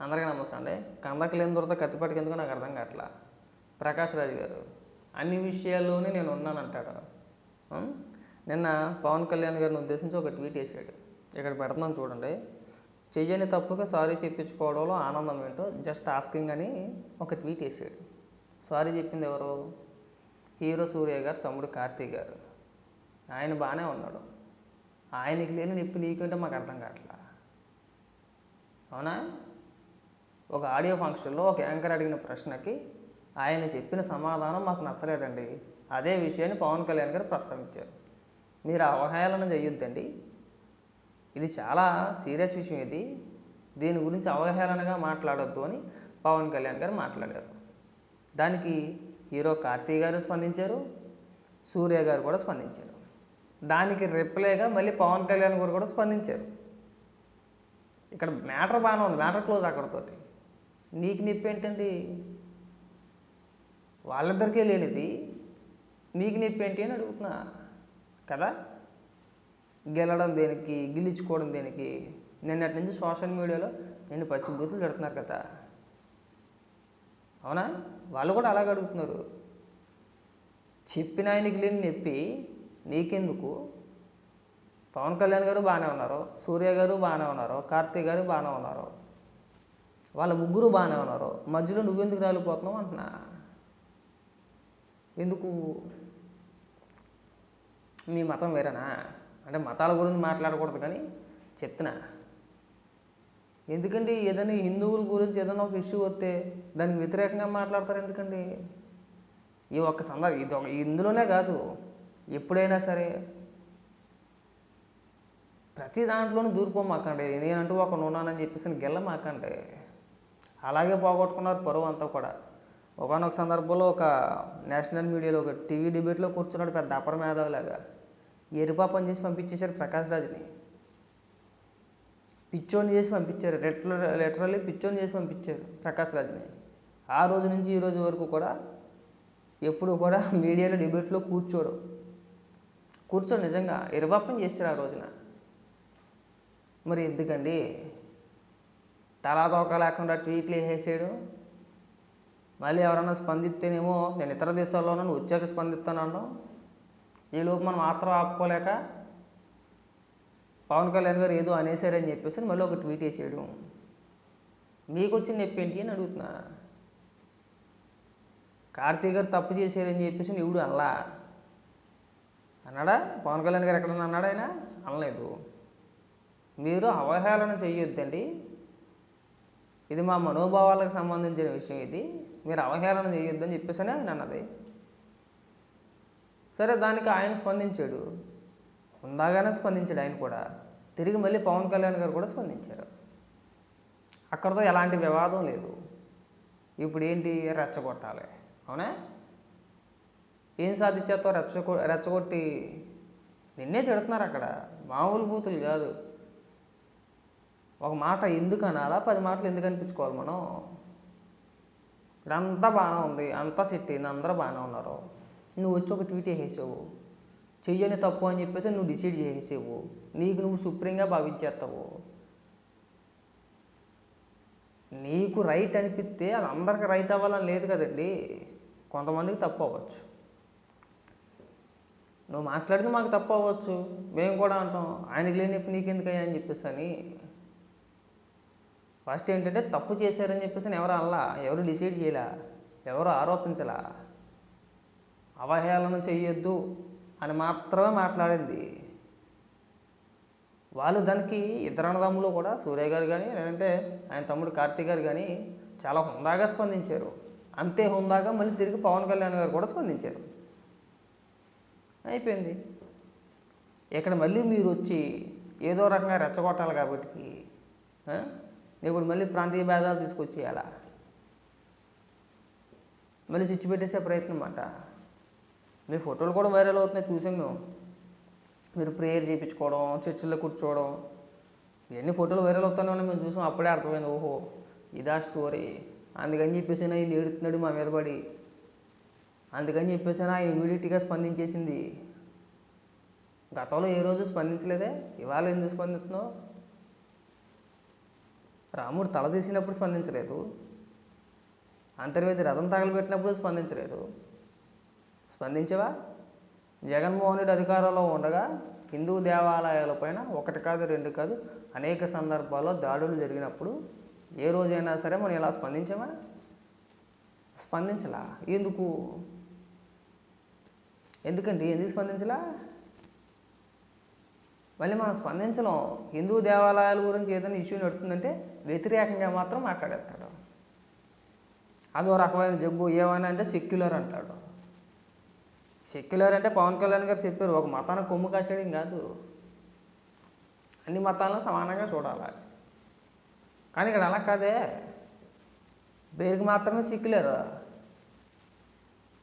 అందరికీ నమస్తే అండి. కందకి లేని దొరత కత్తిపాటికి ఎందుకు నాకు అర్థం కావట్లా. ప్రకాష్ రాజు గారు అన్ని విషయాల్లోనే నేను ఉన్నానంటాడు. నిన్న పవన్ కళ్యాణ్ గారిని ఉద్దేశించి ఒక ట్వీట్ వేసాడు ఇక్కడ పెడుతున్నాను చూడండి. చెయ్యని తప్పుగా సారీ చెప్పించుకోవడంలో ఆనందం ఏంటో జస్ట్ ఆస్కింగ్ అని ఒక ట్వీట్ వేసాడు సారీ చెప్పింది ఎవరు? హీరో సూర్య గారు తమ్ముడు కార్తీక్ గారు. ఆయన బాగానే ఉన్నాడు. ఆయనకి లేని నొప్పి నీకంటే మాకు అర్థం కావట్లా. అవునా? ఒక ఆడియో ఫంక్షన్లో ఒక యాంకర్ అడిగిన ప్రశ్నకి ఆయన చెప్పిన సమాధానం మాకు నచ్చలేదండి. అదే విషయాన్ని పవన్ కళ్యాణ్ గారు ప్రస్తావించారు. మీరు అవహేళన చేయొద్దండి ఇది చాలా సీరియస్ విషయం ఇది. దీని గురించి అవహేళనగా మాట్లాడొద్దు అని పవన్ కళ్యాణ్ గారు మాట్లాడారు. దానికి హీరో కార్తీక్ గారు స్పందించారు. సూర్య గారు కూడా స్పందించారు. దానికి రిప్లైగా మళ్ళీ పవన్ కళ్యాణ్ గారు కూడా స్పందించారు. ఇక్కడ మ్యాటర్ బాగానే ఉంది. మ్యాటర్ క్లోజ్ అక్కడతోటి. నీకు నొప్పి ఏంటండి? వాళ్ళిద్దరికీ లేనిది మీకు నొప్పి ఏంటి అని అడుగుతున్నా కదా? గెలడం దేనికి గిలిచుకోవడం దేనికి? నిన్నటి నుంచి సోషల్ మీడియాలో నేను పచ్చి బూతులు పెడుతున్నారు కదా. అవునా? వాళ్ళు కూడా అలాగ అడుగుతున్నారు. చెప్పిన ఆయనకి లేని నొప్పి నీకెందుకు? పవన్ కళ్యాణ్ గారు బాగానే ఉన్నారు సూర్య గారు బాగానే ఉన్నారు కార్తీక్ గారు బాగానే ఉన్నారు. వాళ్ళ ముగ్గురు బాగానే ఉన్నారు. మధ్యలో నువ్వెందుకు రాలిపోతున్నావు అంటున్నా. ఎందుకు? మీ మతం వేరేనా? అంటే మతాల గురించి మాట్లాడకూడదు కానీ చెప్తున్నా. ఎందుకండి ఏదైనా హిందువుల గురించి ఏదైనా ఒక ఇష్యూ వస్తే దానికి వ్యతిరేకంగా మాట్లాడతారు ఎందుకండి? ఈ ఒక్క సందర్భం ఇది ఒక ఇందులోనే కాదు. ఎప్పుడైనా సరే ప్రతి దాంట్లోనూ దూరిపోమాకండి. నేనంటూ ఒక ఉన్నానని చెప్పేసి గెల్ల మాకండి అలాగే పోగొట్టుకున్నారు పరువు అంతా కూడా. ఒకనొక సందర్భంలో ఒక నేషనల్ మీడియాలో ఒక టీవీ డిబేట్లో కూర్చున్నాడు పెద్ద అపర మేధావిలాగా ఎరుపాపం చేసి పంపించేశారు ప్రకాష్ రాజుని. పిచ్చోని చేసి పంపించారు. లెటర్ లెటరల్లీ పిచ్చోని చేసి పంపించారు ప్రకాష్ రాజుని. ఆ రోజు నుంచి ఈ రోజు వరకు కూడా ఎప్పుడు కూడా మీడియాలో డిబేట్లో కూర్చోడు. కూర్చోడు నిజంగా. ఎరుపాపం చేశారు ఆ రోజున. మరి ఎందుకండి? తలా తోక లేకుండా ట్వీట్లు వేసేసాడు. మళ్ళీ ఎవరైనా స్పందిస్తేనేమో నేను ఇతర దేశాల్లోనూ ఉద్యోగ వచ్చాక స్పందిస్తాను ఈ లోపు మనం మాత్రం ఆపుకోలేక పవన్ కళ్యాణ్ గారు ఏదో అనేసారని చెప్పేసి మళ్ళీ ఒక ట్వీట్ వేసాడు మీకు వచ్చిన నొప్పి ఏంటి అని అడుగుతున్నా. కార్తీక్ గారు తప్పు చేశారని చెప్పేసి ఎవడు అనలా. అన్నాడా? పవన్ కళ్యాణ్ గారు ఎక్కడన్నా అన్నాడా ఆయన? అనలేదు. మీరు అవహేళన చెయ్యొద్దండి ఇది మా మనోభావాలకు సంబంధించిన విషయం ఇది. మీరు అవహేళన చేయొద్దని చెప్పేసి ఆయన అన్నది. సరే దానికి ఆయన స్పందించాడు. ఉందాగానే స్పందించాడు ఆయన కూడా. తిరిగి మళ్ళీ పవన్ కళ్యాణ్ గారు కూడా స్పందించారు. అక్కడితో ఎలాంటి వివాదం లేదు. ఇప్పుడు ఏంటి? రెచ్చగొట్టాలి. అవునా? ఏం సాధించేతో రెచ్చగొ రెచ్చగొట్టి నిన్నే తిడుతున్నారు అక్కడ. మామూలు బూతులు కాదు. ఒక మాట ఎందుకు అనాలా? పది మాటలు ఎందుకు అనిపించుకోవాలి మనం? ఇక్కడ అంతా బాగానే ఉంది. అంతా సెట్ అయింది. అందరూ బాగానే ఉన్నారు. నువ్వు వచ్చి ఒక ట్వీట్ వేసేసావు చెయ్యని తప్పు అని చెప్పేసి నువ్వు డిసైడ్ చేసేసావు. నీకు నువ్వు సుప్రీంగా భావించేస్తావు. నీకు రైట్ అనిపిస్తే అది అందరికి రైట్ అవ్వాలని లేదు కదండి. కొంతమందికి తప్పు అవ్వచ్చు. నువ్వు మాట్లాడితే మాకు తప్పు అవ్వచ్చు. మేము కూడా అంటాం. ఆయనకి లేనప్పుడు నీకెందుకయ్యా అని చెప్పేసి అని ఫస్ట్ ఏంటంటే తప్పు చేశారని చెప్పేసి ఎవరు అనలా ఎవరు డిసైడ్ చేయలా ఎవరు ఆరోపించలా. అవహేళన చేయొద్దు అని మాత్రమే మాట్లాడింది. వాళ్ళు దానికి ఇద్దరు అన్నదమ్ములు కూడా సూర్య గారు కానీ లేదంటే ఆయన తమ్ముడు కార్తీక్ గారు కానీ చాలా హుందాగా స్పందించారు. అంతే హుందాగా మళ్ళీ తిరిగి పవన్ కళ్యాణ్ గారు కూడా స్పందించారు. అయిపోయింది. ఇక్కడ మళ్ళీ మీరు వచ్చి ఏదో రకంగా రెచ్చగొట్టాలి కాబట్టి ఇప్పుడు మళ్ళీ ప్రాంతీయ భేదాలు తీసుకొచ్చి అలా మళ్ళీ చిచ్చు పెట్టేసే ప్రయత్నం అన్నమాట మీ ఫోటోలు కూడా వైరల్ అవుతున్నాయి చూసాం మేము. మీరు ప్రేయర్ చేయించుకోవడం చర్చిల్లో కూర్చోవడం ఇవన్నీ ఫోటోలు వైరల్ అవుతానే ఉన్నాయి మేము చూసాం అప్పుడే అర్థమైంది ఓహో ఇదా స్టోరీ. అందుకని చెప్పేసి ఆయన ఏడుతున్నాడు మా మీద పడి. అందుకని చెప్పేసి ఆయన ఇమీడియట్గా స్పందించేసింది. గతంలో ఏ రోజు స్పందించలేదే ఇవాళ ఎందుకు స్పందిస్తున్నావు? రాముడు తల తీసినప్పుడు స్పందించలేదు. అంతర్వేది రథం తగలబెట్టినప్పుడు స్పందించలేదు. స్పందించవా? జగన్మోహనుడి అధికారంలో ఉండగా హిందూ దేవాలయాలపైన ఒకటి కాదు రెండు కాదు అనేక సందర్భాల్లో దాడులు జరిగినప్పుడు ఏ రోజైనా సరే మనం ఇలా స్పందించమా? స్పందించలా. ఎందుకు? ఎందుకండి? ఎందుకు స్పందించలా? మళ్ళీ మనం స్పందించడం హిందూ దేవాలయాల గురించి ఏదైనా ఇష్యూ నడుతుందంటే వ్యతిరేకంగా మాత్రం మాట్లాడేస్తాడు. అదో రకమైన జబ్బు ఏమైనా అంటే సెక్యులర్ అంటాడు. సెక్యులర్ అంటే పవన్ కళ్యాణ్ గారు చెప్పారు ఒక మతానికి కొమ్ము కాసేయడం కాదు. అన్ని మతాలను సమానంగా చూడాలి. కానీ ఇక్కడ అలా కాదే. పేరుకి మాత్రమే సెక్యులర్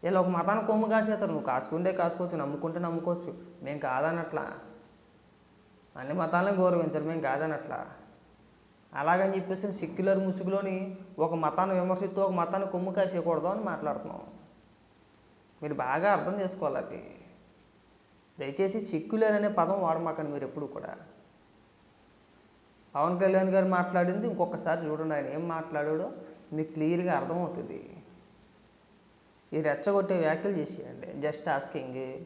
వీళ్ళు ఒక మతానికి కొమ్ము కాసేస్తారు. నువ్వు కాసుకుంటే కాసుకోవచ్చు నమ్ముకుంటే నమ్ముకోవచ్చు. మేము కాదన్నట్లా అన్ని మతాలను గౌరవించాలి మేము కాదనట్లా. అలాగని చెప్పేసి సెక్యులర్ ముసుగులోని ఒక మతాన్ని విమర్శిస్తూ ఒక మతాన్ని కొమ్ము కాసేయకూడదు అని మాట్లాడుతున్నాం. మీరు బాగా అర్థం చేసుకోవాలి అది. దయచేసి సెక్యులర్ అనే పదం వాడమాకండి మీరు ఎప్పుడు కూడా. పవన్ కళ్యాణ్ గారు మాట్లాడింది ఇంకొకసారి చూడండి ఆయన ఏం మాట్లాడాడో మీకు క్లియర్గా అర్థమవుతుంది. ఈ రెచ్చగొట్టే వ్యాఖ్యలు చేసేయండి. Just asking.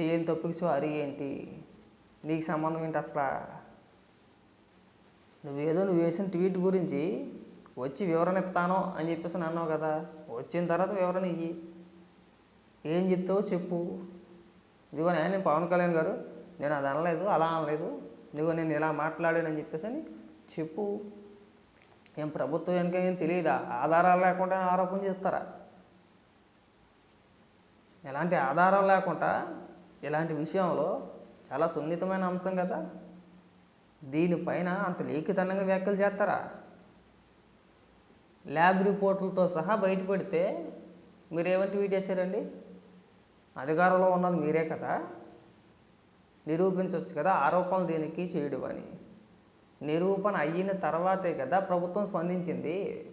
చేయని తప్పుకి సారీ ఏంటి నీకు సంబంధం ఏంటి అసలు? నువ్వేదో నువ్వు వేసిన ట్వీట్ గురించి వచ్చి వివరణ ఇస్తాను అని చెప్పేసి అని అన్నావు కదా. వచ్చిన తర్వాత వివరణ ఇయ్యి. ఏం చెప్తావో చెప్పు. ఇదిగో నేను పవన్ కళ్యాణ్ గారు నేను అది అనలేదు అలా అనలేదు. ఇదిగో నేను ఇలా మాట్లాడానని చెప్పేసి అని చెప్పు. ఏం ప్రభుత్వానికి ఏం తెలియదా? ఆధారాలు లేకుండా ఆరోపణ చేస్తారా? ఎలాంటి ఆధారాలు లేకుండా ఇలాంటి విషయంలో చాలా సున్నితమైన అంశం కదా? దీనిపైన అంత లేఖితనంగా వ్యాఖ్యలు చేస్తారా? ల్యాబ్ రిపోర్టులతో సహా బయటపడితే మీరేమని ట్వీట్ చేశారండి? అధికారంలో ఉన్నది మీరే కదా? నిరూపించవచ్చు కదా ఆరోపణలు దీనికి చేయడం అని. నిరూపణ అయిన తర్వాతే కదా ప్రభుత్వం స్పందించింది.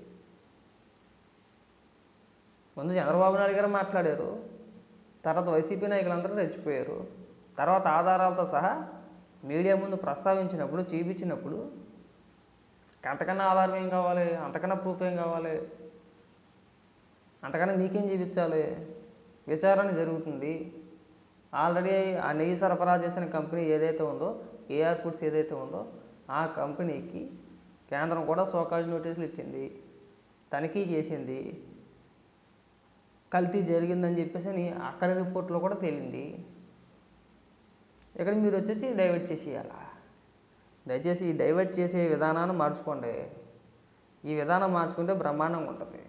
ముందు చంద్రబాబు నాయుడు గారు మాట్లాడారు. తర్వాత వైసీపీ నాయకులందరూ రెచ్చిపోయారు. తర్వాత ఆధారాలతో సహా మీడియా ముందు ప్రస్తావించినప్పుడు చూపించినప్పుడు అంతకన్నా ఆధారం ఏం కావాలి? అంతకన్నా ప్రూఫ్ ఏం కావాలి? అంతకన్నా మీకేం చూపించాలి? విచారణ జరుగుతుంది. ఆల్రెడీ ఆ నెయ్యి సరఫరా చేసిన కంపెనీ ఏదైతే ఉందో ఏఆర్ ఫుడ్స్ ఏదైతే ఉందో ఆ కంపెనీకి కేంద్రం కూడా సోకాజ్ నోటీసులు ఇచ్చింది. తనిఖీ చేసింది. కల్తీ జరిగిందని చెప్పేసి అని అక్కడ రిపోర్ట్లో కూడా తేలింది. ఇక్కడ మీరు వచ్చేసి డైవర్ట్ చేసేయాలా? దయచేసి ఈ డైవర్ట్ చేసే విధానాన్ని మార్చుకోండి. ఈ విధానం మార్చుకుంటే బ్రహ్మాండంగా ఉంటుంది.